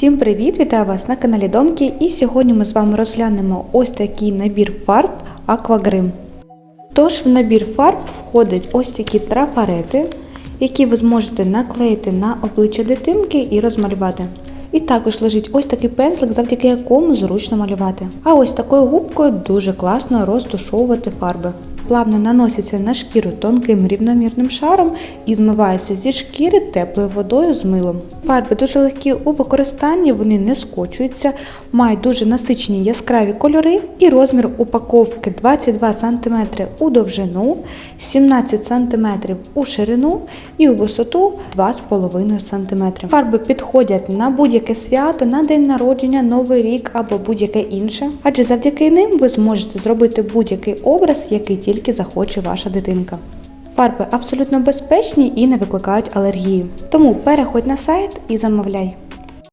Всім привіт! Вітаю вас на каналі Домки. І сьогодні ми з вами розглянемо ось такий набір фарб Аквагрим. Тож в набір фарб входять ось такі трафарети, які ви зможете наклеїти на обличчя дитинки і розмалювати. І також лежить ось такий пензлик, завдяки якому зручно малювати. А ось такою губкою дуже класно розтушовувати фарби. Плавно наноситься на шкіру тонким рівномірним шаром і змивається зі шкіри теплою водою з милом. Фарби дуже легкі у використанні, вони не скочуються, мають дуже насичені яскраві кольори і розмір упаковки 22 см у довжину, 17 см у ширину і у висоту 2,5 см. Фарби підходять на будь-яке свято, на день народження, новий рік або будь-яке інше, адже завдяки ним ви зможете зробити будь-який образ, який тільки захоче ваша дитинка. Фарби абсолютно безпечні і не викликають алергії. Тому переходь на сайт і замовляй.